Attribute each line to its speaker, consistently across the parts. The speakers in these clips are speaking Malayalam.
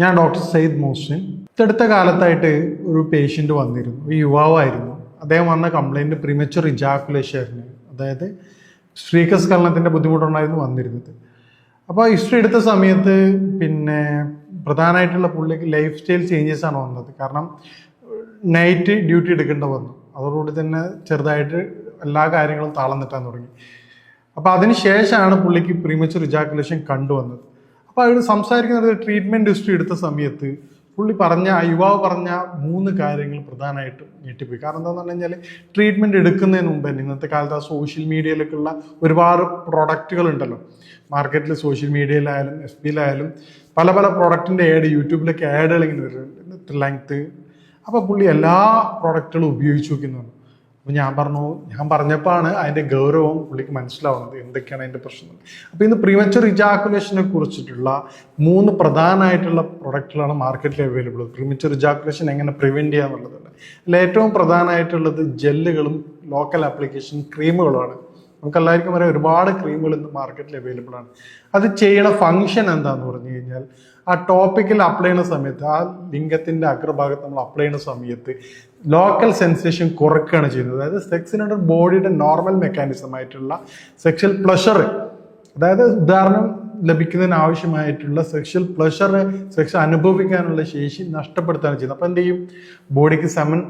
Speaker 1: ഞാൻ ഡോക്ടർ സയ്യിദ് മോസിൻ അടുത്ത കാലത്തായിട്ട് ഒരു പേഷ്യന്റ് വന്നിരുന്നു. ഒരു യുവാവായിരുന്നു. അദ്ദേഹം വന്ന കംപ്ലൈന്റ് പ്രിമച്ചുർ ആയിരുന്നു അതായത് സ്ത്രീകസ്കലനത്തിന്റെ ബുദ്ധിമുട്ടുണ്ടായിരുന്നു വന്നിരുന്നത്. അപ്പോൾ ഹിസ്റ്ററി എടുത്ത സമയത്ത് പിന്നെ പ്രധാനമായിട്ടുള്ള പുള്ളിക്ക് ലൈഫ് സ്റ്റൈൽ ചേഞ്ചസ് ആണ് വന്നത്. കാരണം നൈറ്റ് ഡ്യൂട്ടി എടുക്കേണ്ട വന്നു. അതോടുകൂടി തന്നെ ചെറുതായിട്ട് എല്ലാ കാര്യങ്ങളും താളം തെറ്റാൻ തുടങ്ങി. അപ്പോൾ അതിന് ശേഷമാണ് പുള്ളിക്ക് പ്രീമച്ചുർ ഇജാക്കുലേഷൻ കണ്ടുവന്നത്. അപ്പോൾ അയാൾ സംസാരിക്കുന്ന ഒരു ഹിസ്റ്ററി എടുത്ത സമയത്ത് പുള്ളി പറഞ്ഞ ആ യുവാവ് പറഞ്ഞ മൂന്ന് കാര്യങ്ങൾ പ്രധാനമായിട്ടും ഞെട്ടിപ്പോയി. കാരണം എന്താണെന്ന് പറഞ്ഞു കഴിഞ്ഞാൽ ട്രീറ്റ്മെന്റ് എടുക്കുന്നതിന് മുമ്പ് തന്നെ ഇന്നത്തെ കാലത്ത് ആ സോഷ്യൽ മീഡിയയിലേക്കുള്ള ഒരുപാട് പ്രൊഡക്റ്റുകൾ ഉണ്ടല്ലോ. മാർക്കറ്റിൽ സോഷ്യൽ മീഡിയയിലായാലും എഫ് ബിയിലായാലും പല പല പ്രൊഡക്റ്റിന്റെ ആഡ് യൂട്യൂബിലൊക്കെ ആഡുകൾ ഇങ്ങനെ വരുന്നുണ്ട്. ലെങ്ത്ത് അപ്പോൾ പുള്ളി എല്ലാ പ്രൊഡക്റ്റുകളും ഉപയോഗിച്ച് നോക്കുന്നുണ്ട് അപ്പോൾ ഞാൻ പറഞ്ഞു ഞാൻ പറഞ്ഞപ്പോഴാണ് അതിന്റെ ഗൗരവം പുള്ളിക്ക് മനസ്സിലാവുന്നത് എന്തൊക്കെയാണ് അതിന്റെ പ്രശ്നം. അപ്പോൾ ഇന്ന് പ്രീമച്ചർ ഇജാക്കുലേഷനെ കുറിച്ചിട്ടുള്ള മൂന്ന് പ്രധാനമായിട്ടുള്ള പ്രൊഡക്റ്റുകളാണ് മാർക്കറ്റിൽ അവൈലബിൾ പ്രീമച്ചർ ഇജാക്കുലേഷൻ എങ്ങനെ പ്രിവെന്റ് ചെയ്യുക എന്നുള്ളതാണ് അതിൽ ഏറ്റവും പ്രധാനമായിട്ടുള്ളത് ജെല്ലുകളും ലോക്കൽ ആപ്ലിക്കേഷൻ ക്രീമുകളുമാണ് നമുക്ക് എല്ലാവർക്കും അറിയാം ഒരുപാട് ക്രീമുകൾ ഇന്ന് മാർക്കറ്റിൽ അവൈലബിൾ ആണ് അത് ചെയ്യണ ഫങ്ഷൻ എന്താന്ന് പറഞ്ഞു കഴിഞ്ഞാൽ ആ ടോപ്പിക്കിൽ അപ്ലൈ ചെയ്യുന്ന സമയത്ത് ആ ലിംഗത്തിന്റെ അഗ്രഭാഗത്ത് നമ്മൾ അപ്ലൈ ചെയ്യുന്ന സമയത്ത് ലോക്കൽ സെൻസേഷൻ കുറയ്ക്കുകയാണ് ചെയ്യുന്നത്. അതായത് സെക്സിനോട് ബോഡിയുടെ നോർമൽ മെക്കാനിസം ആയിട്ടുള്ള സെക്ഷൽ പ്ലഷർ അതായത് ഉദാഹരണം ലഭിക്കുന്നതിന് ആവശ്യമായിട്ടുള്ള സെക്ഷൽ പ്ലഷർ സെക്സ് അനുഭവിക്കാനുള്ള ശേഷി നഷ്ടപ്പെടുത്തുകയാണ് ചെയ്യുന്നത്. അപ്പം എന്ത് ചെയ്യും? ബോഡിക്ക് സെമൻ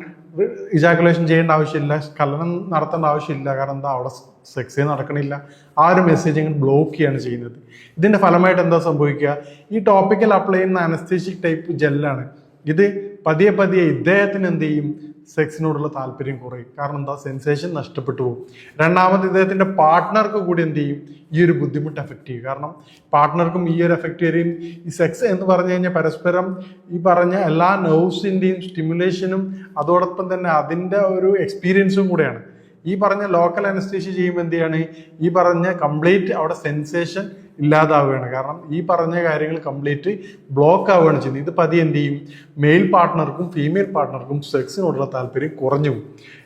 Speaker 1: ഇജാക്കുലേഷൻ ചെയ്യേണ്ട ആവശ്യമില്ല കലനം നടത്തേണ്ട ആവശ്യമില്ല കാരണം എന്താ അവിടെ സെക്സേ നടക്കണില്ല. ആ ഒരു മെസ്സേജ് ഇങ്ങനെ ബ്ലോക്ക് ചെയ്യാണ് ചെയ്യുന്നത്. ഇതിന്റെ ഫലമായിട്ട് എന്താ സംഭവിക്കുക? ഈ ടോപ്പിക്കൽ അപ്ലൈ ചെയ്യുന്ന അനസ്തേഷിക് ടൈപ്പ് ജെല്ലാണ് ഇത് പതിയെ പതിയെ ഇദ്ദേഹത്തിന് എന്ത് ചെയ്യും? സെക്സിനോടുള്ള താല്പര്യം കുറയും. കാരണം എന്താ? സെൻസേഷൻ നഷ്ടപ്പെട്ടു പോകും. രണ്ടാമത് ഇദ്ദേഹത്തിന്റെ പാർട്ട്ണർക്ക് കൂടി എന്ത് ചെയ്യും? ഈ ഒരു ബുദ്ധിമുട്ട് എഫക്റ്റ് ചെയ്യും. കാരണം പാർട്ട്ണർക്കും ഈ ഒരു എഫക്റ്റ് വരെയും ഈ സെക്സ് എന്ന് പറഞ്ഞു കഴിഞ്ഞാൽ പരസ്പരം ഈ പറഞ്ഞ എല്ലാ നെർവ്സിന്റെയും സ്റ്റിമുലേഷനും അതോടൊപ്പം തന്നെ അതിന്റെ ഒരു എക്സ്പീരിയൻസും കൂടെയാണ്. ഈ പറഞ്ഞ ലോക്കൽ അനസ്തേഷ്യ ചെയ്യുമ്പോൾ എന്ത് ചെയ്യാണ്? ഈ പറഞ്ഞ കംപ്ലീറ്റ് അവിടെ സെൻസേഷൻ ഇല്ലാതാവുകയാണ്. കാരണം ഈ പറഞ്ഞ കാര്യങ്ങൾ കംപ്ലീറ്റ് ബ്ലോക്ക് ആവുകയാണ് ചെയ്യുന്നത്. ഇത് പതി എന്ത് ചെയ്യും? മെയിൽ പാർട്ട്ണർക്കും ഫീമെയിൽ പാർട്ട്ണർക്കും സെക്സിനോടുള്ള താല്പര്യം കുറഞ്ഞു പോകും.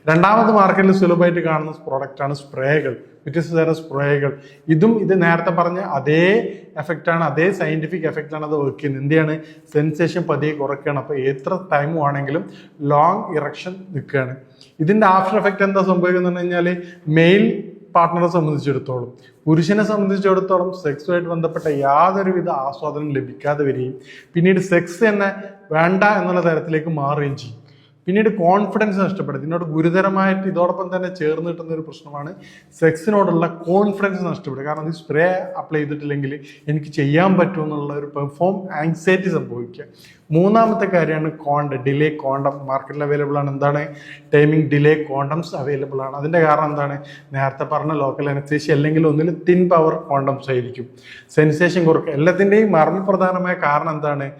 Speaker 1: രണ്ടാമത് മാർക്കറ്റിൽ സുലഭമായിട്ട് കാണുന്ന പ്രോഡക്റ്റാണ് സ്പ്രേകൾ. വ്യത്യസ്ത തരം സ്പ്രേകൾ. ഇതും ഇത് നേരത്തെ പറഞ്ഞ അതേ എഫക്റ്റാണ് അതേ സയന്റിഫിക് എഫക്റ്റാണ് അത് വർക്ക് ചെയ്യുന്നത്. എന്തിയാണ് സെൻസേഷൻ പതിയെ കുറയ്ക്കുകയാണ്. അപ്പോൾ എത്ര ടൈം ആണെങ്കിലും ലോങ് ഇറക്ഷൻ നിൽക്കുകയാണ്. ഇതിന്റെ ആഫ്റ്റർ എഫക്റ്റ് എന്താ സംഭവിക്കുന്നത് കഴിഞ്ഞാൽ മെയിൽ പാർട്ട്ണറെ സംബന്ധിച്ചിടത്തോളം പുരുഷനെ സംബന്ധിച്ചിടത്തോളം സെക്സുമായിട്ട് ബന്ധപ്പെട്ട യാതൊരുവിധ ആസ്വാദനം ലഭിക്കാതെ വരികയും പിന്നീട് സെക്സ് തന്നെ വേണ്ട എന്നുള്ള തരത്തിലേക്ക് മാറുകയും ചെയ്യും. പിന്നീട് കോൺഫിഡൻസ് നഷ്ടപ്പെടും. ഇതിനോട് ഗുരുതരമായിട്ട് ഇതോടൊപ്പം തന്നെ ചേർന്ന് കിട്ടുന്ന ഒരു പ്രശ്നമാണ് സെക്സിനോടുള്ള കോൺഫിഡൻസ് നഷ്ടപ്പെടുക കാരണം ഈ സ്പ്രേ അപ്ലൈ ചെയ്തിട്ടില്ലെങ്കിൽ എനിക്ക് ചെയ്യാൻ പറ്റുമോ എന്നുള്ള ഒരു പെർഫോം ആങ്സൈറ്റി സംഭവിക്കുക. മൂന്നാമത്തെ കാര്യമാണ് കോണ്ട ഡിലേ കോണ്ടം മാർക്കറ്റിൽ അവൈലബിൾ ആണ്. എന്താണ്? ടൈമിംഗ് ഡിലേ കോണ്ടംസ് അവൈലബിൾ ആണ്. അതിന്റെ കാരണം എന്താണ്? നേരത്തെ പറഞ്ഞ ലോക്കൽ അനസ്തേഷ്യ അല്ലെങ്കിൽ ഒന്നിൽ തിൻ പവർ കോണ്ടംസ് ആയിരിക്കും. സെൻസേഷൻ കുറക്കുക. എല്ലാത്തിന്റെയും മർമ്മപ്രധാനമായ കാരണം എന്താണ്?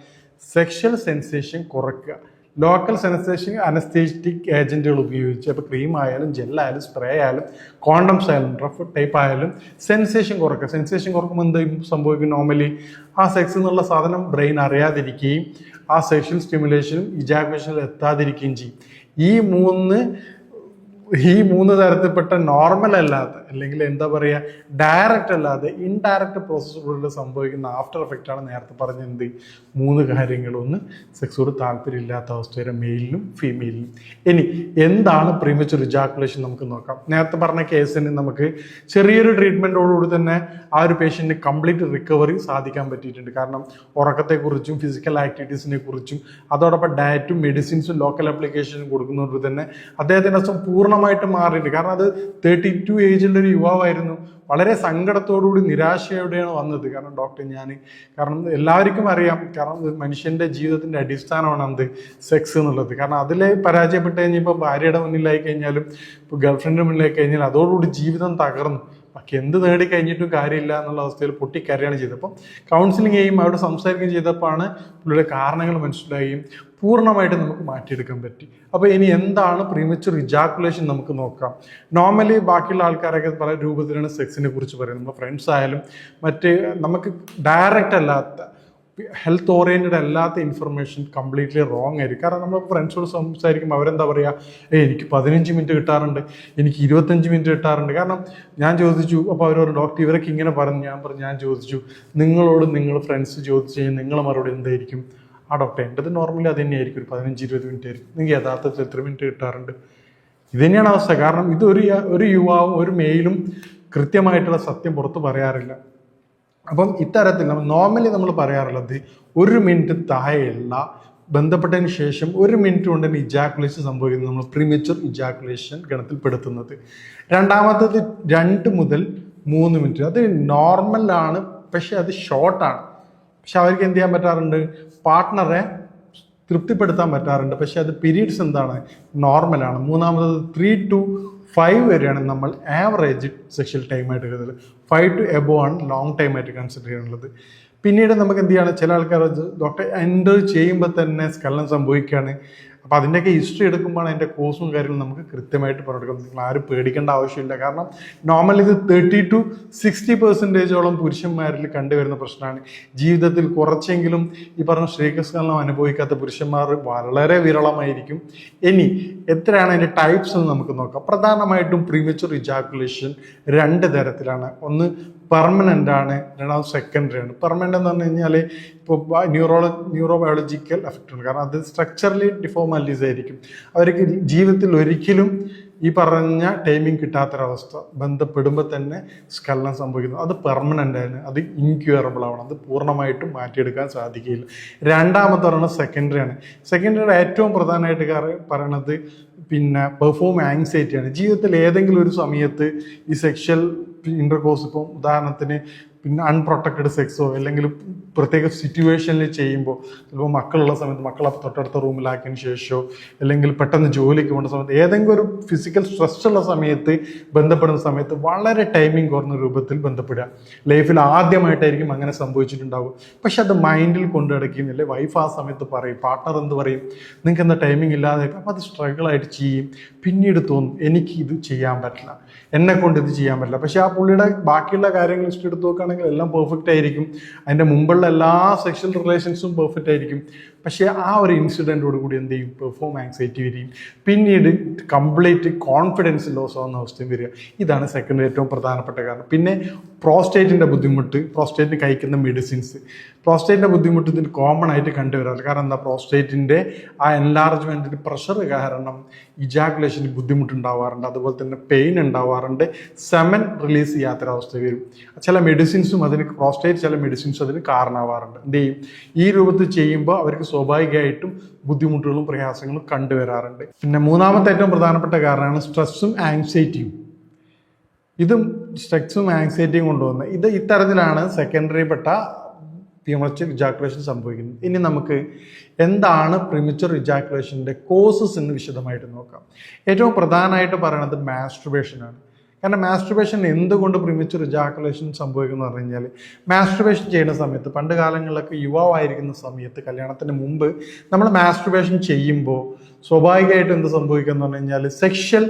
Speaker 1: സെക്ഷൽ സെൻസേഷൻ കുറയ്ക്കുക ലോക്കൽ സെനസേഷൻ അനസ്തേറ്റിക് ഏജന്റുകൾ ഉപയോഗിച്ച് അപ്പോൾ ക്രീം ആയാലും ജെല്ലായാലും സ്പ്രേ ആയാലും കോണ്ടംസ് ആയാലും റഫ് ടൈപ്പ് ആയാലും സെൻസേഷൻ കുറക്കുക സെൻസേഷൻ കുറക്കുമ്പോൾ എന്ത് സംഭവിക്കും നോർമലി ആ സെക്സ് എന്നുള്ള സാധനം ബ്രെയിൻ അറിയാതിരിക്കുകയും ആ സെക്ഷൽ സ്റ്റിമുലേഷനും ഇജാക്കുലേഷനിൽ എത്താതിരിക്കുകയും ചെയ്യും. ഈ മൂന്ന് ഈ മൂന്ന് തരത്തിൽപ്പെട്ട നോർമൽ അല്ലാത്ത അല്ലെങ്കിൽ എന്താ പറയുക ഡയറക്റ്റ് അല്ലാതെ ഇൻഡയറക്റ്റ് പ്രോസസ്സിലൂടെ സംഭവിക്കുന്ന ആഫ്റ്റർ എഫക്റ്റാണ് നേരത്തെ പറഞ്ഞ എന്ത്? മൂന്ന് കാര്യങ്ങൾ ഒന്ന് സെക്സോട് താല്പര്യമില്ലാത്ത അവസ്ഥ വരെ മെയിലിനും ഫീമെയിലിനും ഇനി എന്താണ് പ്രീമച്ചുർ ഇജാക്കുലേഷൻ നമുക്ക് നോക്കാം. നേരത്തെ പറഞ്ഞ കേസിന് നമുക്ക് ചെറിയൊരു ട്രീറ്റ്മെന്റോടുകൂടി തന്നെ ആ ഒരു പേഷ്യന്റിന് കംപ്ലീറ്റ് റിക്കവറി സാധിക്കാൻ പറ്റിയിട്ടുണ്ട്. കാരണം ഉറക്കത്തെക്കുറിച്ചും ഫിസിക്കൽ ആക്ടിവിറ്റീസിനെ കുറിച്ചും അതോടൊപ്പം ഡയറ്റും മെഡിസിൻസും ലോക്കൽ ആപ്ലിക്കേഷനും കൊടുക്കുന്നതുകൊണ്ട് തന്നെ അദ്ദേഹത്തിന്റെ അസുഖം പൂർണമായിട്ട് മാറിയിട്ടുണ്ട്. കാരണം അത് തേർട്ടി ടു ഏജിലുള്ള ഒരു യുവാവായിരുന്നു. വളരെ സങ്കടത്തോടുകൂടി നിരാശയോടെയാണ് വന്നത്? കാരണം ഡോക്ടർ ഞാൻ കാരണം എല്ലാവർക്കും അറിയാം. കാരണം മനുഷ്യന്റെ ജീവിതത്തിന്റെ അടിസ്ഥാനമാണ് എന്ത് സെക്സ് എന്നുള്ളത്. കാരണം അതിൽ പരാജയപ്പെട്ട് കഴിഞ്ഞപ്പോൾ ഭാര്യയുടെ മുന്നിലായി കഴിഞ്ഞാലും ഇപ്പോൾ ഗേൾഫ്രണ്ടിന്റെ മുന്നിലായി കഴിഞ്ഞാൽ അതോടുകൂടി ജീവിതം തകർന്നു. ബാക്കി എന്ത് നേടി കഴിഞ്ഞിട്ടും കാര്യമില്ല എന്നുള്ള അവസ്ഥയിൽ പൊട്ടിക്കരയാണ് ചെയ്തത്. അപ്പം കൗൺസിലിംഗ് ചെയ്യും അവിടെ സംസാരിക്കുകയും ചെയ്തപ്പോൾ ആണ് പുള്ളിയുടെ കാരണങ്ങൾ മനസ്സിലായും. പൂർണമായിട്ട് നമുക്ക് മാറ്റിയെടുക്കാൻ പറ്റി. അപ്പോൾ ഇനി എന്താണ് പ്രീമച്ചുർ ഇജാക്കുലേഷൻ നമുക്ക് നോക്കാം. നോർമലി ബാക്കിയുള്ള ആൾക്കാരൊക്കെ പല രൂപത്തിലാണ് സെക്സിനെ കുറിച്ച് പറയുന്നത്. നമ്മുടെ ഫ്രണ്ട്സ് ആയാലും മറ്റ് നമുക്ക് ഡയറക്റ്റ് അല്ലാത്ത ഹെൽത്ത് ഓറിയന്റഡ് അല്ലാത്ത ഇൻഫർമേഷൻ കംപ്ലീറ്റ്ലി റോങ് ആയിരിക്കും. കാരണം നമ്മൾ ഫ്രണ്ട്സോട് സംസാരിക്കുമ്പോൾ അവരെന്താ പറയുക ഏ എനിക്ക് പതിനഞ്ച് മിനിറ്റ് കിട്ടാറുണ്ട്. എനിക്ക് ഇരുപത്തഞ്ച് മിനിറ്റ് കിട്ടാറുണ്ട്. കാരണം ഞാൻ ചോദിച്ചു അപ്പോൾ അവരോട് ഡോക്ടർ ഇവരൊക്കെ ഇങ്ങനെ പറഞ്ഞു. ഞാൻ പറഞ്ഞു ഞാൻ ചോദിച്ചു നിങ്ങളോട് നിങ്ങൾ ഫ്രണ്ട്സ് ചോദിച്ചു കഴിഞ്ഞാൽ നിങ്ങളെ മറുപടി എന്തായിരിക്കും? ആ ഡോക്ടർ എന്റെത് നോർമലി അത് തന്നെയായിരിക്കും. ഒരു പതിനഞ്ച് ഇരുപത് മിനിറ്റ് ആയിരിക്കും. നിങ്ങൾക്ക് യഥാർത്ഥത്തിൽ എത്ര മിനിറ്റ് കിട്ടാറുണ്ട്? ഇത് തന്നെയാണ് അവസ്ഥ. കാരണം ഇതൊരു ഒരു ഒരു യുവാവും ഒരു മെയിലും കൃത്യമായിട്ടുള്ള സത്യം പുറത്ത് പറയാറില്ല. അപ്പം ഇത്തരത്തിൽ നമ്മൾ നോർമലി നമ്മൾ പറയാറുള്ളത് ഒരു മിനിറ്റ് താഴെയുള്ള ബന്ധപ്പെട്ടതിന് ശേഷം ഒരു മിനിറ്റ് കൊണ്ട് തന്നെ ഇജാക്കുലേഷൻ സംഭവിക്കുന്നത് നമ്മൾ പ്രിമച്ചുർ ഇജാക്കുലേഷൻ ഗണത്തിൽപ്പെടുത്തുന്നത്. രണ്ടാമത്തത് രണ്ട് മുതൽ മൂന്ന് മിനിറ്റ് അത് നോർമലാണ് പക്ഷെ അത് ഷോർട്ടാണ് പക്ഷെ അവർക്ക് എന്ത് ചെയ്യാൻ പറ്റാറുണ്ട്? പാർട്ട്ണറെ തൃപ്തിപ്പെടുത്താൻ പറ്റാറുണ്ട്. പക്ഷെ അത് പീരീഡ്സ് എന്താണ്? നോർമലാണ് മൂന്നാമത് ത്രീ ടു ഫൈവ് വരെയാണ് നമ്മൾ ആവറേജ് സെക്ഷൽ ടൈം ആയിട്ട് കരുതുന്നത് ഫൈവ് ടു എബോ ആണ് ലോങ് ടൈം ആയിട്ട് കൺസിഡർ ചെയ്യാനുള്ളത്. പിന്നീട് നമുക്ക് എന്ത് ചെയ്യണം? ചില ആൾക്കാർ ഡോക്ടർ എന്റർ ചെയ്യുമ്പോൾ തന്നെ സ്കലനം സംഭവിക്കുകയാണ്. അപ്പോൾ അതിന്റെയൊക്കെ ഹിസ്റ്ററി എടുക്കുമ്പോൾ അതിന്റെ കോഴ്സും കാര്യങ്ങളും നമുക്ക് കൃത്യമായിട്ട് പറഞ്ഞെടുക്കാം നിങ്ങൾ ആരും പേടിക്കേണ്ട ആവശ്യമില്ല. കാരണം നോർമലി ഇത് തേർട്ടി ടു സിക്സ്റ്റി പെർസെന്റേജോളം പുരുഷന്മാരിൽ കണ്ടുവരുന്ന പ്രശ്നമാണ്. ജീവിതത്തിൽ കുറച്ചെങ്കിലും ഈ പറഞ്ഞ ശ്രീകൃഷ്ണനം അനുഭവിക്കാത്ത പുരുഷന്മാർ വളരെ വിരളമായിരിക്കും. ഇനി എത്രയാണ് അതിന്റെ ടൈപ്സ് എന്ന് നമുക്ക് നോക്കാം. പ്രധാനമായിട്ടും പ്രീമച്ചുർ ഇജാക്കുലേഷൻ രണ്ട് തരത്തിലാണ്. ഒന്ന് പെർമനന്റ് ആണ് രണ്ടാമത് സെക്കൻഡറി ആണ്. പെർമനന്റ് എന്ന് പറഞ്ഞു കഴിഞ്ഞാൽ ഇപ്പോൾ ന്യൂറോള ന്യൂറോബയോളജിക്കൽ ഉണ്ട് കാരണം അത് സ്ട്രക്ചറലി ഡിഫോർമാലിറ്റീസ് ആയിരിക്കും. അവർക്ക് ജീവിതത്തിൽ ഒരിക്കലും ഈ പറഞ്ഞ ടൈമിംഗ് കിട്ടാത്തൊരവസ്ഥ ബന്ധപ്പെടുമ്പോൾ തന്നെ സ്കലനം സംഭവിക്കുന്നു. അത് പെർമനന്റ് ആണ്. അത് ഇൻക്യൂറബിൾ ആവണം. അത് പൂർണമായിട്ടും മാറ്റിയെടുക്കാൻ സാധിക്കില്ല രണ്ടാമത്തെ പറയുന്നത് സെക്കൻഡറി ആണ്. സെക്കൻഡറിയുടെ ഏറ്റവും പ്രധാനമായിട്ട് പറയണത് പിന്നെ പെർഫോം ആങ്സൈറ്റി ആണ്. ജീവിതത്തിൽ ഏതെങ്കിലും ഒരു സമയത്ത് ഈ സെക്ഷൽ ഇന്റർകോഴ്സ് ഇപ്പം ഉദാഹരണത്തിന് പിന്നെ അൺപ്രൊട്ടക്റ്റഡ് സെക്സോ അല്ലെങ്കിൽ പ്രത്യേക സിറ്റുവേഷനിൽ ചെയ്യുമ്പോൾ ചിലപ്പോൾ മക്കളുള്ള സമയത്ത് മക്കളെ തൊട്ടടുത്ത റൂമിലാക്കിയതിന് ശേഷമോ അല്ലെങ്കിൽ പെട്ടെന്ന് ജോലിക്ക് പോകുന്ന സമയത്ത് ഏതെങ്കിലും ഒരു ഫിസിക്കൽ സ്ട്രെസ് ഉള്ള സമയത്ത് ബന്ധപ്പെടുന്ന സമയത്ത് വളരെ ടൈമിംഗ് കുറഞ്ഞ രൂപത്തിൽ ബന്ധപ്പെടുക. ലൈഫിൽ ആദ്യമായിട്ടായിരിക്കും അങ്ങനെ സംഭവിച്ചിട്ടുണ്ടാവും പക്ഷെ അത് മൈൻഡിൽ കൊണ്ടു നടക്കുന്നില്ലേ വൈഫ് ആ സമയത്ത് പറയും പാർട്ണർ എന്ത് പറയും നിങ്ങൾക്ക് എന്താ ടൈമിംഗ് ഇല്ലാതെ? അപ്പം അത് സ്ട്രഗിൾ ആയിട്ട് ചെയ്യും. പിന്നീട് തോന്നും എനിക്ക് ഇത് ചെയ്യാൻ പറ്റില്ല. എന്നെ കൊണ്ട് ഇത് ചെയ്യാൻ പറ്റില്ല. പക്ഷെ ആ പുള്ളിയുടെ ബാക്കിയുള്ള കാര്യങ്ങൾ ലിസ്റ്റ് എടുത്ത് നോക്കുകയാണെങ്കിൽ എല്ലാം പെർഫെക്റ്റ് ആയിരിക്കും. അതിന്റെ മുമ്പുള്ള എല്ലാ സെക്ഷൽ റിലേഷൻസും പെർഫെക്റ്റ് ആയിരിക്കും. പക്ഷേ ആ ഒരു ഇൻസിഡന്റോട് കൂടി എന്ത് ചെയ്യും? പെർഫോം ആങ്സൈറ്റി വരികയും. പിന്നീട് കംപ്ലീറ്റ് കോൺഫിഡൻസ് ലോസ് ആവുന്ന അവസ്ഥയും വരിക. ഇതാണ് സെക്കൻഡ് ഏറ്റവും പ്രധാനപ്പെട്ട കാരണം. പിന്നെ പ്രോസ്റ്റേറ്റിന്റെ ബുദ്ധിമുട്ട് പ്രോസ്റ്റേറ്റിന് കഴിക്കുന്ന മെഡിസിൻസ് പ്രോസ്റ്റേറ്റിന്റെ ബുദ്ധിമുട്ട് ഇതിന് കോമൺ ആയിട്ട് കണ്ടുവരാറ് കാരണം എന്താ? പ്രോസ്റ്റേറ്റിന്റെ ആ എൻലാർജ്മെന്റിന് പ്രഷർ കാരണം ഇജാക്കുലേഷന് ബുദ്ധിമുട്ടുണ്ടാവാറുണ്ട്. അതുപോലെ തന്നെ പെയിൻ ഉണ്ടാവാറുണ്ട്. സെമൻ റിലീസ് ചെയ്യാത്തൊരവസ്ഥ വരും. ചില മെഡിസിൻസും അതിന് പ്രോസ്റ്റേറ്റ് ചില മെഡിസിൻസും അതിന് കാരണമാവാറുണ്ട്. എന്ത് ചെയ്യും? ഈ രൂപത്തിൽ ചെയ്യുമ്പോൾ അവർക്ക് സ്വാഭാവികമായിട്ടും ബുദ്ധിമുട്ടുകളും പ്രയാസങ്ങളും കണ്ടുവരാറുണ്ട്. പിന്നെ മൂന്നാമത്തെ ഏറ്റവും പ്രധാനപ്പെട്ട കാരണമാണ് സ്ട്രെസ്സും ആങ്സൈറ്റിയും ഇതും സ്ട്രെസ്സും ആങ്സൈറ്റിയും കൊണ്ടുവന്ന് ഇത് ഇത്തരത്തിലാണ് സെക്കൻഡറി പെട്ട ഇജാക്കുലേഷൻ സംഭവിക്കുന്നത്. ഇനി നമുക്ക് എന്താണ് പ്രിമച്ചർ ഇജാക്കുലേഷന്റെ കോസസ് എന്ന് വിശദമായിട്ട് നോക്കാം. ഏറ്റവും പ്രധാനമായിട്ട് പറയുന്നത് മാസ്ട്രുബേഷനാണ് കാരണം മാസ്ട്രുബേഷൻ എന്തുകൊണ്ട് പ്രിമച്ചർ റിജാക്കുലേഷൻ സംഭവിക്കുന്നു പറഞ്ഞു കഴിഞ്ഞാൽ മാസ്ട്രുബേഷൻ ചെയ്യുന്ന സമയത്ത് പണ്ട് കാലങ്ങളിലൊക്കെ യുവാവായിരിക്കുന്ന സമയത്ത് കല്യാണത്തിന് മുമ്പ് നമ്മൾ മാസ്ട്രുബേഷൻ ചെയ്യുമ്പോൾ സ്വാഭാവികമായിട്ടും എന്ത് സംഭവിക്കുന്നു പറഞ്ഞു കഴിഞ്ഞാൽ സെക്ഷൽ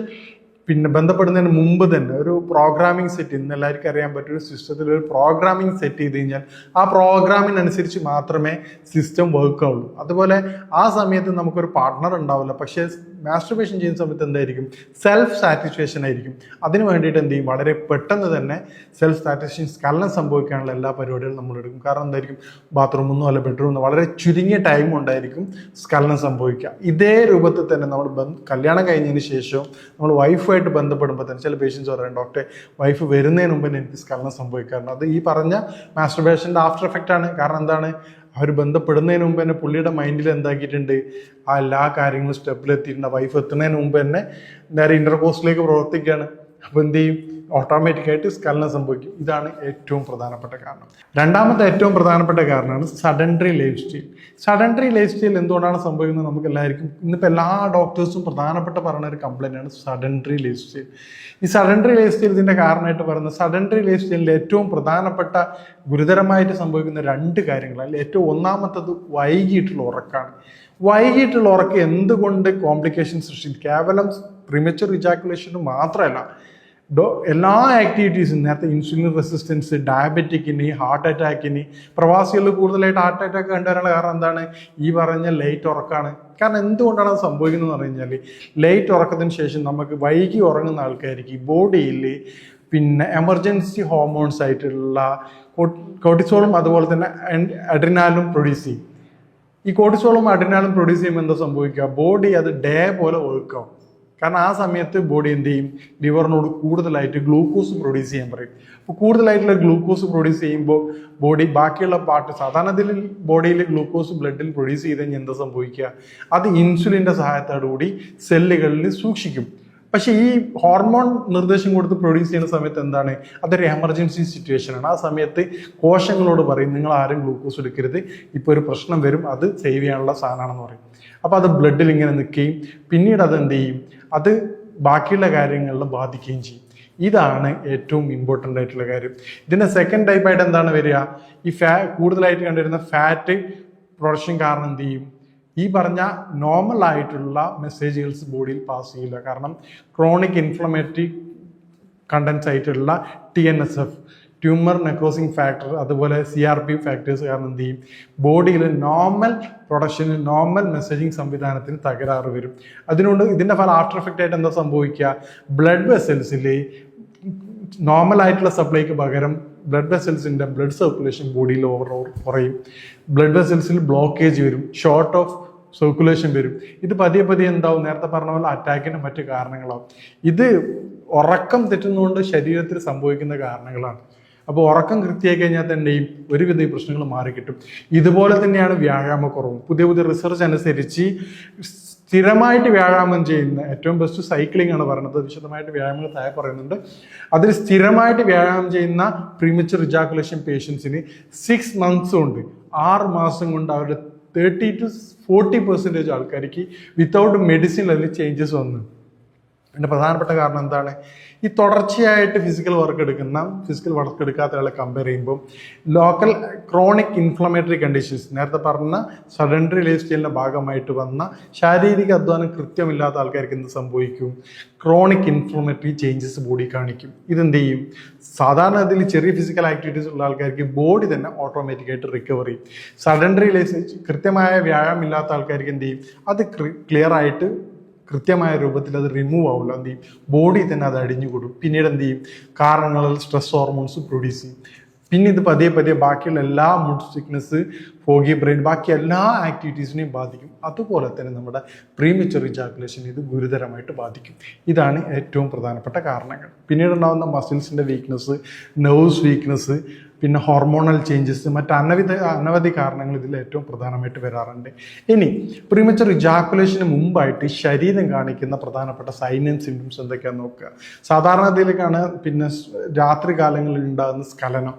Speaker 1: പിന്നെ ബന്ധപ്പെടുന്നതിന് മുമ്പ് തന്നെ ഒരു പ്രോഗ്രാമിംഗ് സെറ്റ് ഇന്ന് എല്ലാവർക്കും അറിയാൻ പറ്റും ഒരു സിസ്റ്റത്തിൽ ഒരു പ്രോഗ്രാമിംഗ് സെറ്റ് ചെയ്ത് കഴിഞ്ഞാൽ ആ പ്രോഗ്രാമിനനുസരിച്ച് മാത്രമേ സിസ്റ്റം വർക്ക് ആവുള്ളൂ. അതുപോലെ ആ സമയത്ത് നമുക്കൊരു പാർട്ട്ണർ ഉണ്ടാവില്ല. പക്ഷേ മാസ്റ്റർബേഷൻ ചെയ്യുന്ന സമയത്ത് എന്തായിരിക്കും? സെൽഫ് സാറ്റിസ്ഫാക്ഷൻ ആയിരിക്കും. അതിന് വേണ്ടിയിട്ട് എന്ത് ചെയ്യും? വളരെ പെട്ടെന്ന് തന്നെ സെൽഫ് സാറ്റിസ്ഫാക്ഷൻ സ്കലനം സംഭവിക്കാനുള്ള എല്ലാ പരിപാടികളും നമ്മൾ എടുക്കും. കാരണം എന്തായിരിക്കും? ബാത്റൂമൊന്നും അല്ല ബെഡ്റൂമൊന്നും വളരെ ചുരുങ്ങിയ ടൈം ഉണ്ടായിരിക്കും സ്കലനം സംഭവിക്കുക. ഇതേ രൂപത്തിൽ തന്നെ നമ്മൾ കല്യാണം കഴിഞ്ഞതിന് ശേഷവും നമ്മൾ വൈഫായിട്ട് ബന്ധപ്പെടുമ്പോൾ തന്നെ ചില പേഷ്യൻസ് പറയാം ഡോക്ടറെ വൈഫ് വരുന്നതിന് മുമ്പ് എനിക്ക് സ്കലനം സംഭവിക്കാറുണ്ട്. അത് ഈ പറഞ്ഞ മാസ്റ്റർബേഷന്റെ ആഫ്റ്റർ എഫക്റ്റ് ആണ്. കാരണം എന്താണ്? അവർ ബന്ധപ്പെടുന്നതിന് മുമ്പ് തന്നെ പുള്ളിയുടെ മൈൻഡിൽ എന്താക്കിയിട്ടുണ്ട്? ആ എല്ലാ കാര്യങ്ങളും സ്റ്റെപ്പിലെത്തിയിട്ടുണ്ട് വൈഫ് എത്തുന്നതിന് മുമ്പ് തന്നെ നേരെ ഇന്റർകോസ്റ്റിലേക്ക് പ്രവർത്തിക്കുകയാണ്. അപ്പോൾ എന്ത് ചെയ്യും? ഓട്ടോമാറ്റിക്കായിട്ട് സ്കലനം സംഭവിക്കും. ഇതാണ് ഏറ്റവും പ്രധാനപ്പെട്ട കാരണം. രണ്ടാമത്തെ ഏറ്റവും പ്രധാനപ്പെട്ട കാരണമാണ് sedentary life style sedentary life style എന്തുകൊണ്ടാണ് സംഭവിക്കുന്നത് നമുക്ക് എല്ലാവർക്കും ഇന്നിപ്പോൾ എല്ലാ ഡോക്ടേഴ്സും പ്രധാനപ്പെട്ട പറയുന്ന ഒരു കംപ്ലൈന്റ് ആണ് സഡൻഡറി ലൈഫ് സ്റ്റൈൽ ഈ സഡൻഡറി ലൈഫ് സ്റ്റൈൽ ഇതിന്റെ കാരണമായിട്ട് പറയുന്നത് സഡൻഡറി ലൈഫ് സ്റ്റൈലിൽ ഏറ്റവും പ്രധാനപ്പെട്ട ഗുരുതരമായിട്ട് സംഭവിക്കുന്ന രണ്ട് കാര്യങ്ങൾ അതിൽ ഏറ്റവും ഒന്നാമത്തത് വൈകിട്ടുള്ള ഉറക്കാണ്. വൈകിട്ടുള്ള ഉറക്കം എന്തുകൊണ്ട് കോംപ്ലിക്കേഷൻ സൃഷ്ടിക്കും കേവലം പ്രിമച്ചർ ഇജാക്കുലേഷന് മാത്രമല്ല എല്ലാ ആക്ടിവിറ്റീസും നേരത്തെ ഇൻസുലിൻ റെസിസ്റ്റൻസ് ഡയബറ്റിക്കിന് ഹാർട്ട് അറ്റാക്കിന് പ്രവാസികളിൽ കൂടുതലായിട്ട് ഹാർട്ട് അറ്റാക്ക് കണ്ടുവരാനുള്ള കാരണം എന്താണ്? ഈ പറഞ്ഞ ലൈറ്റ് ഉറക്കാണ്. കാരണം എന്തുകൊണ്ടാണ് അത് സംഭവിക്കുന്നത് എന്ന് പറഞ്ഞു കഴിഞ്ഞാൽ ലൈറ്റ് ഉറക്കത്തിന് ശേഷം നമുക്ക് വൈകി ഉറങ്ങുന്ന ആൾക്കാർക്ക് ബോഡിയിൽ പിന്നെ എമർജൻസി ഹോർമോൺസ് ആയിട്ടുള്ള കോട്ടിസോളും അതുപോലെ തന്നെ അഡ്രിനാലും പ്രൊഡ്യൂസ് ചെയ്യും. ഈ കോട്ടിസോളും അഡ്രിനാലും പ്രൊഡ്യൂസ് ചെയ്യുമ്പോൾ എന്താ സംഭവിക്കുക? ബോഡി അത് ഡേ പോലെ വർക്കാവും കാരണം ആ സമയത്ത് ബോഡി എന്ത് ചെയ്യും ലിവറിനോട് കൂടുതലായിട്ട് ഗ്ലൂക്കോസ് പ്രൊഡ്യൂസ് ചെയ്യാൻ പറയും. അപ്പോൾ കൂടുതലായിട്ടുള്ള ഗ്ലൂക്കോസ് പ്രൊഡ്യൂസ് ചെയ്യുമ്പോൾ ബോഡി ബാക്കിയുള്ള പാർട്ട് സാധാരണത്തിൽ ബോഡിയിൽ ഗ്ലൂക്കോസ് ബ്ലഡിൽ പ്രൊഡ്യൂസ് ചെയ്ത് കഴിഞ്ഞാൽ എന്താ സംഭവിക്കുക? അത് ഇൻസുലിന്റെ സഹായത്തോടുകൂടി സെല്ലുകളിൽ സൂക്ഷിക്കും. പക്ഷേ ഈ ഹോർമോൺ നിർദ്ദേശം കൊടുത്ത് പ്രൊഡ്യൂസ് ചെയ്യുന്ന സമയത്ത് എന്താണ്? അതൊരു എമർജൻസി സിറ്റുവേഷൻ ആണ്. ആ സമയത്ത് കോശങ്ങളോട് പറയും നിങ്ങൾ ആരും ഗ്ലൂക്കോസ് എടുക്കരുത്. ഇപ്പോൾ ഒരു പ്രശ്നം വരും. അത് സേവ് ചെയ്യാനുള്ള സാധനമാണെന്ന് പറയും. അപ്പോൾ അത് ബ്ലഡിൽ ഇങ്ങനെ നിൽക്കുകയും പിന്നീട് അത് എന്ത് ചെയ്യും? അത് ബാക്കിയുള്ള കാര്യങ്ങളിൽ ബാധിക്കുകയും ചെയ്യും. ഇതാണ് ഏറ്റവും ഇമ്പോർട്ടന്റ് ആയിട്ടുള്ള കാര്യം. ഇതിന്റെ സെക്കൻഡ് ടൈപ്പായിട്ട് എന്താണ് വരിക? ഈ ഫാ കൂടുതലായിട്ട് കണ്ടുവരുന്ന ഫാറ്റ് പ്രൊഡക്ഷൻ കാരണം എന്ത് ചെയ്യും? ഈ പറഞ്ഞ നോർമൽ ആയിട്ടുള്ള മെസ്സേജുകൾസ് ബോഡിയിൽ പാസ് ചെയ്യില്ല. കാരണം ക്രോണിക് ഇൻഫ്ലമേറ്ററി കണ്ടൻസ് ആയിട്ടുള്ള T N S F tumour necrosis factor അതുപോലെ സി ആർ പി ഫാക്ടേഴ്സ് കാരണം എന്ത് ചെയ്യും? ബോഡിയിൽ നോർമൽ പ്രൊഡക്ഷന് നോർമൽ മെസ്സേജിങ് സംവിധാനത്തിന് തകരാറ് വരും. അതിനോട് ഇതിന്റെ ഫലം ആഫ്റ്റർ എഫക്റ്റ് ആയിട്ട് എന്താ സംഭവിക്കുക? ബ്ലഡ് വെസൽസിൽ നോർമൽ ആയിട്ടുള്ള സപ്ലൈക്ക് പകരം ബ്ലഡ് വെസൽസിന്റെ ബ്ലഡ് സർക്കുലേഷൻ ബോഡിയിൽ ഓവർ കുറയും. ബ്ലഡ് വെസൽസിൽ ബ്ലോക്കേജ് വരും. ഷോർട്ട് ഓഫ് സർക്കുലേഷൻ വരും. ഇത് പതിയെ പതിയെ എന്താവും? നേരത്തെ പറഞ്ഞ പോലെ അറ്റാക്കിന് മറ്റു കാരണങ്ങളാവും. ഇത് ഉറക്കം തെറ്റുന്നതുകൊണ്ട് ശരീരത്തിൽ സംഭവിക്കുന്ന കാരണങ്ങളാണ്. അപ്പോൾ ഉറക്കം കൃത്യമായി കഴിഞ്ഞാൽ തന്നെയും ഒരുവിധ ഈ പ്രശ്നങ്ങൾ മാറിക്കിട്ടും. ഇതുപോലെ തന്നെയാണ് വ്യായാമക്കുറവും. പുതിയ പുതിയ റിസർച്ച് അനുസരിച്ച് സ്ഥിരമായിട്ട് വ്യായാമം ചെയ്യുന്ന ഏറ്റവും ബെസ്റ്റ് സൈക്ലിംഗ് ആണ് പറയുന്നത്. വിശദമായിട്ട് വ്യായാമങ്ങൾ താഴെ പറയുന്നുണ്ട്. അതിൽ സ്ഥിരമായിട്ട് വ്യായാമം ചെയ്യുന്ന പ്രീമിച്ചർ റിജാക്കുലേഷൻ പേഷ്യൻസിന് സിക്സ് മന്ത്സ് കൊണ്ട് ആറ് മാസം കൊണ്ട് അവരുടെ തേർട്ടി ടു ഫോർട്ടി പെർസെന്റേജ് ആൾക്കാർക്ക് വിത്തൗട്ട് മെഡിസിൻ അതിൽ ചേഞ്ചസ് വന്നു. അതിന്റെ പ്രധാനപ്പെട്ട കാരണം എന്താണ്? ഈ തുടർച്ചയായിട്ട് ഫിസിക്കൽ വർക്ക് എടുക്കുന്ന ഫിസിക്കൽ വർക്ക് എടുക്കാത്ത ആളെ കമ്പയർ ചെയ്യുമ്പോൾ ലോക്കൽ ക്രോണിക് ഇൻഫ്ലമേറ്ററി കണ്ടീഷൻസ് നേരത്തെ പറഞ്ഞ സഡൻഡറി ലൈഫ് സ്റ്റൈലിന്റെ ഭാഗമായിട്ട് വന്ന ശാരീരിക അധ്വാനം കൃത്യമില്ലാത്ത ആൾക്കാർക്ക് എന്ത് സംഭവിക്കും? ക്രോണിക് ഇൻഫ്ലമേറ്ററി ചേഞ്ചസ് ബോഡി കാണിക്കും. ഇതെന്ത് ചെയ്യും? സാധാരണ അതിൽ ചെറിയ ഫിസിക്കൽ ആക്ടിവിറ്റീസ് ഉള്ള ആൾക്കാർക്ക് ബോഡി തന്നെ ഓട്ടോമാറ്റിക്കായിട്ട് റിക്കവർ ചെയ്യും സഡൻഡറി ലൈഫ് കൃത്യമായ വ്യായാമം ഇല്ലാത്ത ആൾക്കാർക്ക് എന്ത് ചെയ്യും? അത് ക്ലിയർ ആയിട്ട് കൃത്യമായ രൂപത്തിൽ അത് റിമൂവ് ആവില്ല എന്ത് ചെയ്യും? ബോഡി തന്നെ അത് അടിഞ്ഞു കൊടുക്കും പിന്നീട് എന്ത് ചെയ്യും? കാരണങ്ങളിൽ സ്ട്രെസ് ഹോർമോൺസ് പ്രൊഡ്യൂസ് ചെയ്യും. പിന്നെ ഇത് പതിയെ പതിയെ ബാക്കിയുള്ള എല്ലാ മൂഡ് സിക്നസ് ഫോഗി ബ്രെയിൻ ബാക്കി എല്ലാ ആക്ടിവിറ്റീസിനെയും ബാധിക്കും. അതുപോലെ തന്നെ നമ്മുടെ പ്രീമിച്ചർ ഇജാക്കുലേഷൻ ഇത് ഗുരുതരമായിട്ട് ബാധിക്കും. ഇതാണ് ഏറ്റവും പ്രധാനപ്പെട്ട കാരണങ്ങൾ. പിന്നീട് ഉണ്ടാകുന്ന മസിൽസിന്റെ വീക്ക്നെസ് നെർവ്സ് വീക്ക്നെസ് പിന്നെ ഹോർമോണൽ ചേഞ്ചസ് മറ്റ് അനവധി അനവധി കാരണങ്ങൾ ഇതിൽ ഏറ്റവും പ്രധാനമായിട്ട് വരാറുണ്ട്. ഇനി പ്രീമച്ചർ ഇജാക്കുലേഷന് മുമ്പായിട്ട് ശരീരം കാണിക്കുന്ന പ്രധാനപ്പെട്ട സൈൻ ആൻഡ് സിംറ്റംസ് എന്തൊക്കെയാണെന്ന് നോക്കുക. സാധാരണ ഇതിലേക്കാണ് പിന്നെ രാത്രി കാലങ്ങളിൽ ഉണ്ടാകുന്ന സ്ഖലനം.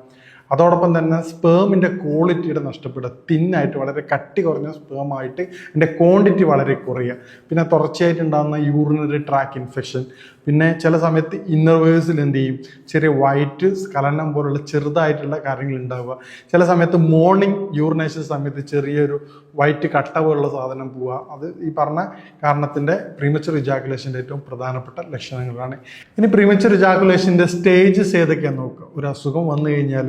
Speaker 1: അതോടൊപ്പം തന്നെ സ്പേമിന്റെ ക്വാളിറ്റിയുടെ നഷ്ടപ്പെടുക. തിന്നായിട്ട് വളരെ കട്ടി കുറഞ്ഞ സ്പേമായിട്ട് എന്റെ ക്വാണ്ടിറ്റി വളരെ കുറയുക. പിന്നെ തുടർച്ചയായിട്ട് ഉണ്ടാകുന്ന യൂറിനറി ട്രാക്ക് ഇൻഫെക്ഷൻ പിന്നെ ചില സമയത്ത് ഇന്നർവേഴ്സിൽ എന്ത് ചെയ്യും? ചെറിയ വൈറ്റ് സ്കലനം പോലുള്ള ചെറുതായിട്ടുള്ള കാര്യങ്ങൾ ഉണ്ടാവുക. ചില സമയത്ത് മോർണിംഗ് യൂറിനേഷൻ സമയത്ത് ചെറിയൊരു വൈറ്റ് കട്ട പോലുള്ള സാധനം പോവുക. അത് ഈ പറഞ്ഞ കാരണത്തിന്റെ പ്രീമച്ചർ ഇജാക്കുലേഷന്റെ ഏറ്റവും പ്രധാനപ്പെട്ട ലക്ഷണങ്ങളാണ്. ഇനി പ്രീമച്ചർ ഇജാക്കുലേഷന്റെ സ്റ്റേജസ് ഏതൊക്കെയാണെന്ന് നോക്കുക. ഒരു അസുഖം വന്നു കഴിഞ്ഞാൽ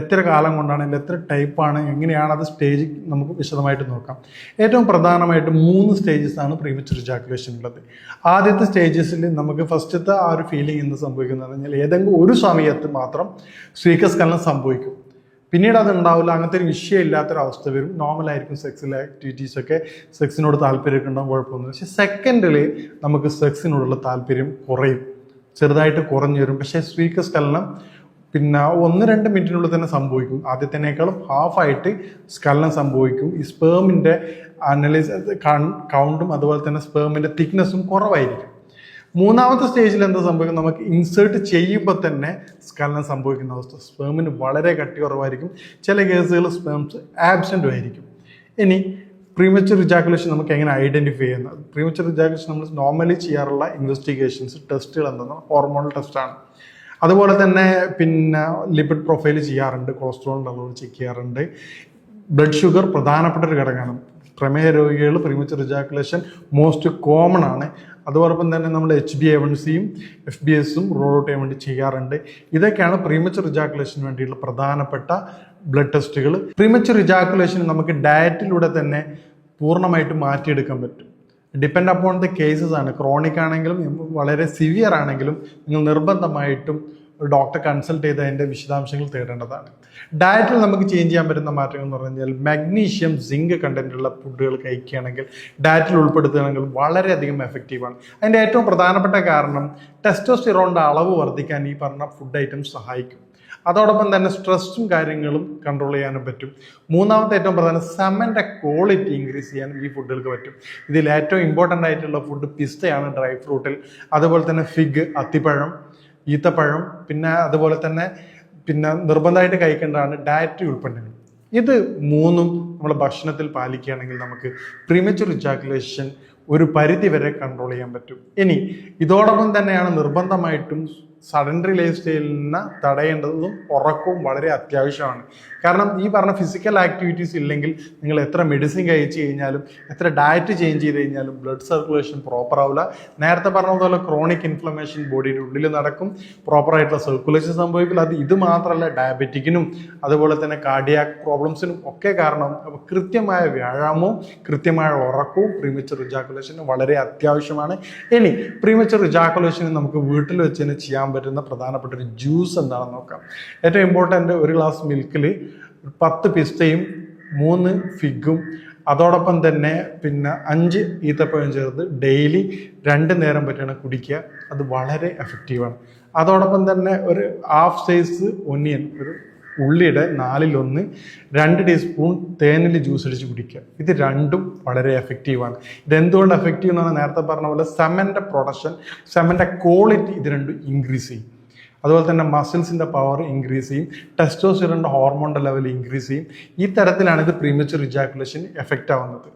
Speaker 1: എത്ര കാലം കൊണ്ടാണ് അല്ലെങ്കിൽ എത്ര ടൈപ്പാണ് എങ്ങനെയാണ് അത് സ്റ്റേജ് നമുക്ക് വിശദമായിട്ട് നോക്കാം. ഏറ്റവും പ്രധാനമായിട്ട് മൂന്ന് സ്റ്റേജസ് ആണ് പ്രീമച്ചർ ഇജാക്കുലേഷൻ ഉള്ളത് ആദ്യത്തെ സ്റ്റേജസിൽ നമുക്ക് ഫസ്റ്റത്തെ ആ ഒരു ഫീലിംഗ് എന്ത് സംഭവിക്കുന്നത് പറഞ്ഞാൽ ഏതെങ്കിലും ഒരു സമയത്ത് മാത്രം സ്ത്രീകസ്കലനം സംഭവിക്കും. പിന്നീട് അത് ഉണ്ടാവില്ല അങ്ങനത്തെ ഒരു വിഷയം ഇല്ലാത്തൊരവസ്ഥ വരും. നോർമൽ ആയിരിക്കും സെക്സിലെ ആക്ടിവിറ്റീസ് ഒക്കെ. സെക്സിനോട് താല്പര്യമൊക്കെ ഉണ്ടാകും കുഴപ്പമൊന്നും പക്ഷേ സെക്കൻഡിൽ നമുക്ക് സെക്സിനോടുള്ള താല്പര്യം കുറയും. ചെറുതായിട്ട് കുറഞ്ഞു വരും. പക്ഷേ സ്ത്രീകസ്കലനം പിന്നെ ഒന്ന് രണ്ട് മിനിറ്റിനുള്ളിൽ തന്നെ സംഭവിക്കും. ആദ്യത്തേനേക്കാളും ഹാഫായിട്ട് സ്കലനം സംഭവിക്കും. ഈ സ്പേമിന്റെ അനലൈസ് കൗണ്ടും അതുപോലെ തന്നെ സ്പേമിന്റെ തിക്നെസ്സും കുറവായിരിക്കും. മൂന്നാമത്തെ സ്റ്റേജിൽ എന്താ സംഭവിക്കും നമുക്ക് ഇൻസേർട്ട് ചെയ്യുമ്പോൾ തന്നെ സ്കലനം സംഭവിക്കുന്ന അവസ്ഥ. സ്പേമിന് വളരെ കട്ടി കുറവായിരിക്കും ചില കേസുകൾ സ്പേംസ് ആബ്സെന്റ് ആയിരിക്കും. ഇനി പ്രീമച്ചർ റിജാക്കുലേഷൻ നമുക്ക് എങ്ങനെ ഐഡന്റിഫൈ ചെയ്യുന്നത്? പ്രീമച്ചർ റിജാക്കുലേഷൻ നമ്മൾ നോർമലി ചെയ്യാറുള്ള ഇൻവെസ്റ്റിഗേഷൻസ് ടെസ്റ്റുകൾ എന്താണ് ഹോർമോണൽ ടെസ്റ്റാണ് അതുപോലെ തന്നെ പിന്നെ ലിപിഡ് പ്രൊഫൈൽ ചെയ്യാറുണ്ട് കൊളസ്ട്രോൾ അളവ് ചെക്ക് ചെയ്യാറുണ്ട്. ബ്ലഡ് ഷുഗർ പ്രധാനപ്പെട്ട ഒരു ഘടകമാണ്. പ്രമേഹ രോഗികൾ പ്രീമച്ചർ റിജാക്കുലേഷൻ മോസ്റ്റ് കോമൺ ആണ്. അതോടൊപ്പം തന്നെ നമ്മൾ എച്ച് ബി എ വൺ സിയും എഫ് ബി എസും റോൾ ഔട്ട് ചെയ്യാൻ വേണ്ടി ചെയ്യാറുണ്ട്. ഇതൊക്കെയാണ് പ്രീമച്ചർ റിജാക്കുലേഷന് വേണ്ടിയുള്ള പ്രധാനപ്പെട്ട ബ്ലഡ് ടെസ്റ്റുകൾ പ്രീമച്ചർ റിജാക്കുലേഷൻ നമുക്ക് ഡയറ്റിലൂടെ തന്നെ പൂർണമായിട്ട് മാറ്റിയെടുക്കാൻ പറ്റും. ഡിപ്പെൻഡ് അപ്പോൺ ദ കേസസ് ആണ്. ക്രോണിക് ആണെങ്കിലും വളരെ സിവിയർ ആണെങ്കിലും നിങ്ങൾ നിർബന്ധമായിട്ടും ഒരു ഡോക്ടറെ കൺസൾട്ട് ചെയ്ത് അതിന്റെ വിശദാംശങ്ങൾ തേടേണ്ടതാണ്. ഡയറ്റിൽ നമുക്ക് ചേഞ്ച് ചെയ്യാൻ പറ്റുന്ന മാറ്റങ്ങൾ എന്ന് പറഞ്ഞു കഴിഞ്ഞാൽ മാഗ്നീഷ്യം സിങ്ക് കണ്ടന്റുള്ള ഫുഡുകൾ കഴിക്കുകയാണെങ്കിൽ ഡയറ്റിൽ ഉൾപ്പെടുത്തുകയാണെങ്കിൽ വളരെയധികം എഫക്റ്റീവാണ് അതിന്റെ ഏറ്റവും പ്രധാനപ്പെട്ട കാരണം ടെസ്റ്റോസ്റ്റിറോണിന്റെ അളവ് വർദ്ധിക്കാൻ ഈ പറഞ്ഞ ഫുഡ് ഐറ്റംസ് സഹായിക്കും. അതോടൊപ്പം തന്നെ സ്ട്രെസ്സും കാര്യങ്ങളും കൺട്രോൾ ചെയ്യാനും പറ്റും. മൂന്നാമത്തെ ഏറ്റവും പ്രധാനം സെമന്റെ ക്വാളിറ്റി ഇൻക്രീസ് ചെയ്യാനും ഈ ഫുഡുകൾക്ക് പറ്റും. ഇതിൽ ഏറ്റവും ഇമ്പോർട്ടന്റ് ആയിട്ടുള്ള ഫുഡ് പിസ്തയാണ് ഡ്രൈ ഫ്രൂട്ടിൽ അതുപോലെ തന്നെ ഫിഗ് അത്തിപ്പഴം ഈത്തപ്പഴം പിന്നെ അതുപോലെ തന്നെ പിന്നെ നിർബന്ധമായിട്ട് കഴിക്കേണ്ടതാണ് ഡയറ്ററി ഉൽപ്പന്നങ്ങൾ. ഇത് മൂന്നും നമ്മൾ ഭക്ഷണത്തിൽ പാലിക്കുകയാണെങ്കിൽ നമുക്ക് പ്രീമച്ചുർ ഇജാക്കുലേഷൻ ഒരു പരിധി വരെ കൺട്രോൾ ചെയ്യാൻ പറ്റും. ഇനി ഇതോടൊപ്പം തന്നെയാണ് നിർബന്ധമായിട്ടും സഡൻഡറി ലൈഫ് സ്റ്റൈലിനെ തടയേണ്ടതും ഉറക്കവും വളരെ അത്യാവശ്യമാണ്. കാരണം ഈ പറഞ്ഞ ഫിസിക്കൽ ആക്ടിവിറ്റീസ് ഇല്ലെങ്കിൽ നിങ്ങൾ എത്ര മെഡിസിൻ കഴിച്ചു കഴിഞ്ഞാലും എത്ര ഡയറ്റ് ചേഞ്ച് ചെയ്ത് കഴിഞ്ഞാലും ബ്ലഡ് സർക്കുലേഷൻ പ്രോപ്പർ ആവില്ല നേരത്തെ പറഞ്ഞതുപോലെ ക്രോണിക് ഇൻഫ്ലമേഷൻ ബോഡിയുടെ ഉള്ളിൽ നടക്കും. പ്രോപ്പറായിട്ടുള്ള സർക്കുലേഷൻ സംഭവിക്കില്ല. അത് ഇത് മാത്രമല്ല ഡയബറ്റിക്കിനും അതുപോലെ തന്നെ കാർഡിയാക് പ്രോബ്ലംസിനും ഒക്കെ കാരണം അപ്പോൾ കൃത്യമായ വ്യായാമവും കൃത്യമായ ഉറക്കവും പ്രീമച്ചർ ഇജാക്കുലേഷനും വളരെ അത്യാവശ്യമാണ്. ഇനി പ്രീമച്ചർ റിജാക്കുലേഷന് നമുക്ക് വീട്ടിൽ വെച്ച് തന്നെ ചെയ്യാൻ പറ്റുന്ന പ്രധാനപ്പെട്ട ഒരു ജ്യൂസ് എന്താണെന്ന് നോക്കാം. ഏറ്റവും ഇമ്പോർട്ടന്റ് ഒരു ഗ്ലാസ് മിൽക്കിൽ പത്ത് പിസ്തയും മൂന്ന് ഫിഗും അതോടൊപ്പം തന്നെ പിന്നെ അഞ്ച് ഈത്തപ്പഴം ചേർത്ത് ഡെയിലി രണ്ട് നേരം പറ്റുകയാണ് കുടിക്കുക. അത് വളരെ എഫക്റ്റീവാണ് അതോടൊപ്പം തന്നെ ഒരു ഹാഫ് സൈസ് ഒനിയൻ ഒരു ഉള്ളിയുടെ നാലിലൊന്ന് രണ്ട് ടീസ്പൂൺ തേനിൽ ജ്യൂസ് അടിച്ച് കുടിക്കുക. ഇത് രണ്ടും വളരെ എഫക്റ്റീവാണ് ഇതെന്തുകൊണ്ട് എഫക്റ്റീവ് എന്ന് പറഞ്ഞാൽ നേരത്തെ പറഞ്ഞ പോലെ സെമന്റെ പ്രൊഡക്ഷൻ സെമന്റെ ക്വാളിറ്റി ഇത് രണ്ടും ഇൻക്രീസ് ചെയ്യും. അതുപോലെ തന്നെ മസിൽസിന്റെ പവർ ഇൻക്രീസ് ചെയ്യും. ടെസ്റ്റോസിറിന്റെ ഹോർമോണിന്റെ ലെവൽ ഇൻക്രീസ് ചെയ്യും. ഈ തരത്തിലാണ് ഇത് പ്രീമച്ചർ ഇജാക്കുലേഷൻ എഫക്റ്റ് ആവുന്നത്.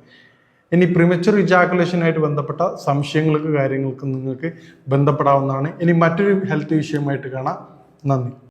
Speaker 1: ഇനി പ്രിമച്ചർ ഇജാക്കുലേഷനായിട്ട് ബന്ധപ്പെട്ട സംശയങ്ങൾക്ക് കാര്യങ്ങൾക്ക് നിങ്ങൾക്ക് ബന്ധപ്പെടാവുന്നതാണ്. ഇനി മറ്റൊരു ഹെൽത്ത് വിഷയമായിട്ട് കാണാം. നന്ദി.